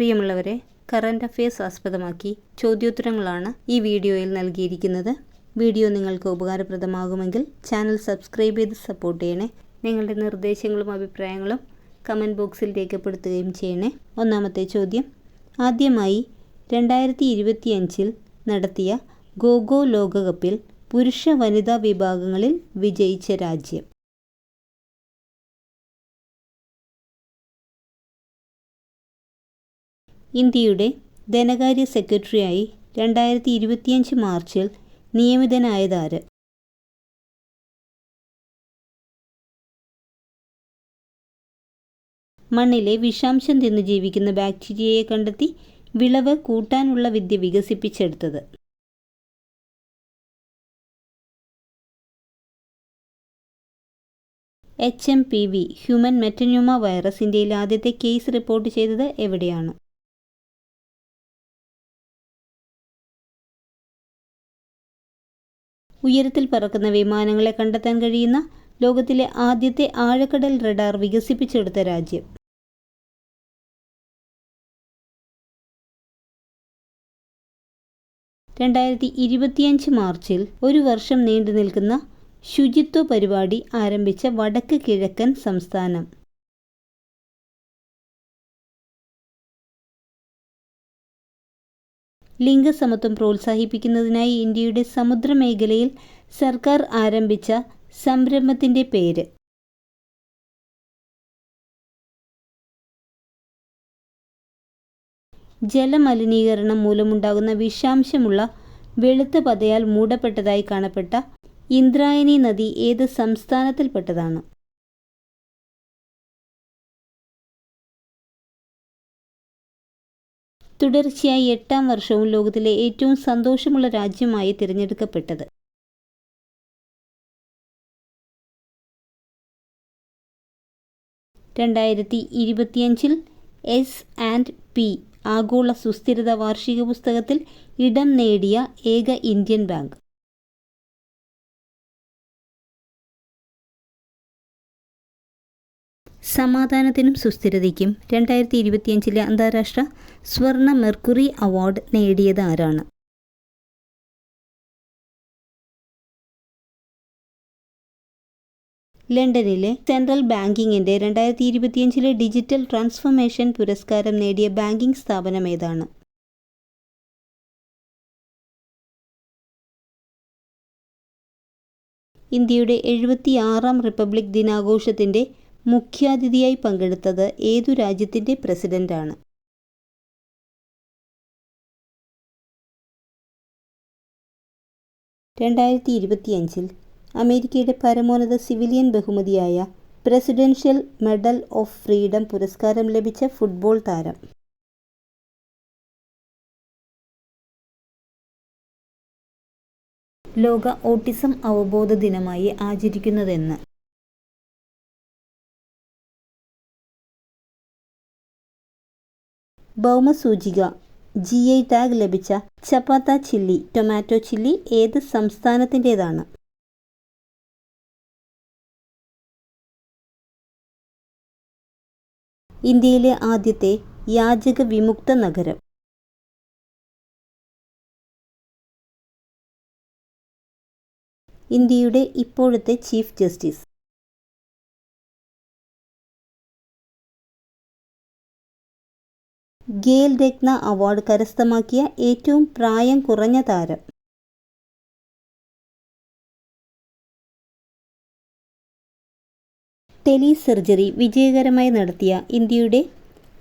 പ്രിയമുള്ളവരെ current affairs ആസ്പദമാക്കി ചോദ്യോത്തരങ്ങളാണ് ഈ വീഡിയോയിൽ നൽകിയിരിക്കുന്നത്. വീഡിയോ നിങ്ങൾക്ക് ഉപകാരപ്രദമാകുമെങ്കിൽ ചാനൽ സബ്സ്ക്രൈബ് ചെയ്ത് സപ്പോർട്ട് ചെയ്യണേ. നിങ്ങളുടെ നിർദ്ദേശങ്ങളും അഭിപ്രായങ്ങളും കമന്റ് ബോക്സിൽ രേഖപ്പെടുത്തുകയും ചെയ്യണേ. ഒന്നാമത്തെ ചോദ്യം ആദ്യമായി രണ്ടായിരത്തി ഇരുപത്തിയഞ്ചിൽ നടത്തിയ ഗോഗോ ലോകകപ്പിൽ പുരുഷ വനിതാ വിഭാഗങ്ങളിൽ വിജയിച്ച രാജ്യം. ഇന്ത്യയുടെ ധനകാര്യ സെക്രട്ടറിയായി രണ്ടായിരത്തി ഇരുപത്തിയഞ്ച് മാർച്ചിൽ നിയമിതനായതാര്? മണ്ണിലെ വിഷാംശം തിന്നു ജീവിക്കുന്ന ബാക്ടീരിയയെ കണ്ടെത്തി വിളവ് കൂട്ടാനുള്ള വിദ്യ വികസിപ്പിച്ചെടുത്തത്. H M P V human metapneumo virus ഇന്ത്യയിൽ ആദ്യത്തെ കേസ് റിപ്പോർട്ട് ചെയ്തത് എവിടെയാണ്? ഉയരത്തിൽ പറക്കുന്ന വിമാനങ്ങളെ കണ്ടെത്താൻ കഴിയുന്ന ലോകത്തിലെ ആദ്യത്തെ ആഴക്കടൽ റഡാർ വികസിപ്പിച്ചെടുത്ത രാജ്യം. രണ്ടായിരത്തി ഇരുപത്തിയഞ്ച് മാർച്ചിൽ ഒരു വർഷം നീണ്ടു നിൽക്കുന്ന ശുചിത്വ പരിപാടി ആരംഭിച്ച വടക്ക് കിഴക്കൻ സംസ്ഥാനം. ലിംഗസമത്വം പ്രോത്സാഹിപ്പിക്കുന്നതിനായി ഇന്ത്യയുടെ സമുദ്രമേഖലയിൽ സർക്കാർ ആരംഭിച്ച സംരംഭത്തിന്റെ പേര്. ജലമലിനീകരണം മൂലമുണ്ടാകുന്ന വിഷാംശമുള്ള വെളുത്ത പതയാൽ മൂടപ്പെട്ടതായി കാണപ്പെട്ട ഇന്ദ്രായണി നദി ഏത് സംസ്ഥാനത്തിൽപ്പെട്ടതാണ്? തുടർച്ചയായി എട്ടാം വർഷവും ലോകത്തിലെ ഏറ്റവും സന്തോഷമുള്ള രാജ്യമായി തിരഞ്ഞെടുക്കപ്പെട്ടത്. രണ്ടായിരത്തി ഇരുപത്തിയഞ്ചിൽ എസ് ആൻഡ് പി ആഗോള സുസ്ഥിരത വാർഷിക പുസ്തകത്തിൽ ഇടം നേടിയ ഏക ഇന്ത്യൻ ബാങ്ക്. സമാധാനത്തിനും സുസ്ഥിരതയ്ക്കും രണ്ടായിരത്തി ഇരുപത്തിയഞ്ചിലെ അന്താരാഷ്ട്ര സ്വർണ മെർക്കുറി അവാർഡ് നേടിയത് ആരാണ്? ലണ്ടനിലെ സെൻട്രൽ ബാങ്കിങ്ങിന്റെ രണ്ടായിരത്തി ഇരുപത്തിയഞ്ചിലെ ഡിജിറ്റൽ ട്രാൻസ്ഫോർമേഷൻ പുരസ്കാരം നേടിയ ബാങ്കിംഗ് സ്ഥാപനം ഏതാണ്? ഇന്ത്യയുടെ എഴുപത്തിയാറാം റിപ്പബ്ലിക് ദിനാഘോഷത്തിന്റെ മുഖ്യാതിഥിയായി പങ്കെടുത്തത് ഏതു രാജ്യത്തിന്റെ പ്രസിഡന്റാണ്? രണ്ടായിരത്തി ഇരുപത്തിയഞ്ചിൽ അമേരിക്കയുടെ പരമോന്നത സിവിലിയൻ ബഹുമതിയായ പ്രസിഡൻഷ്യൽ മെഡൽ ഓഫ് ഫ്രീഡം പുരസ്കാരം ലഭിച്ച ഫുട്ബോൾ താരം. ലോക ഓട്ടിസം അവബോധ ദിനമായി ആചരിക്കുന്നതെന്ന് ഭൗമസൂചിക ജി ഐ ടാഗ് ലഭിച്ച ചപ്പാത്ത ചില്ലി ടൊമാറ്റോ ചില്ലി ഏത് സംസ്ഥാനത്തിന്റേതാണ്? ഇന്ത്യയിലെ ആദ്യത്തെ യാചക വിമുക്ത നഗരം. ഇന്ത്യയുടെ ഇപ്പോഴത്തെ chief justice. Khel Ratna award കരസ്ഥമാക്കിയ ഏറ്റവും പ്രായം കുറഞ്ഞ താരം. ടെലി സർജറി വിജയകരമായി നടത്തിയ ഇന്ത്യയുടെ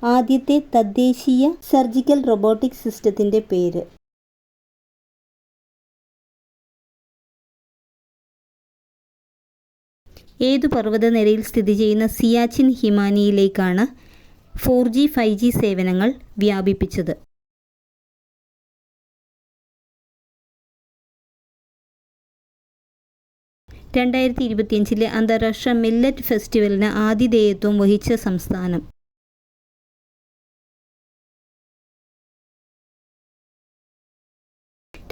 ആദ്യത്തെ തദ്ദേശീയ സർജിക്കൽ റോബോട്ടിക് സിസ്റ്റത്തിന്റെ പേര്. ഏതു പർവതനിരയിൽ സ്ഥിതി ചെയ്യുന്ന സിയാച്ചിൻ ഹിമാനിയിലേക്കാണ് ഫോർ ജി ഫൈവ് ജി സേവനങ്ങൾ വ്യാപിപ്പിച്ചത്. രണ്ടായിരത്തി ഇരുപത്തിയഞ്ചിലെ അന്താരാഷ്ട്ര മില്ലറ്റ് ഫെസ്റ്റിവലിന് ആതിഥേയത്വം വഹിച്ച സംസ്ഥാനം.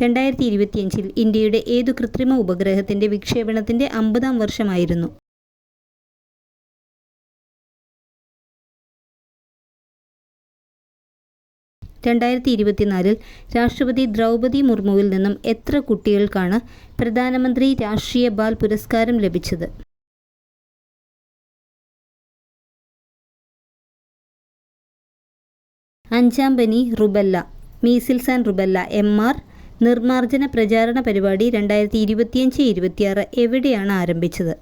രണ്ടായിരത്തി ഇരുപത്തിയഞ്ചിൽ ഇന്ത്യയുടെ ഏതു കൃത്രിമ ഉപഗ്രഹത്തിന്റെ വിക്ഷേപണത്തിന്റെ അമ്പതാം വർഷമായിരുന്നു. രണ്ടായിരത്തി ഇരുപത്തിനാലിൽ രാഷ്ട്രപതി ദ്രൗപതി മുർമുവിൽ നിന്നും എത്ര കുട്ടികൾക്കാണ് പ്രധാനമന്ത്രി രാഷ്ട്രീയ ബാൽ പുരസ്കാരം ലഭിച്ചത്? അഞ്ചാം പനി rubella measles and rubella M R നിർമ്മാർജന പ്രചാരണ പരിപാടി രണ്ടായിരത്തി ഇരുപത്തിയഞ്ച് ഇരുപത്തിയാറ് എവിടെയാണ് ആരംഭിച്ചത്?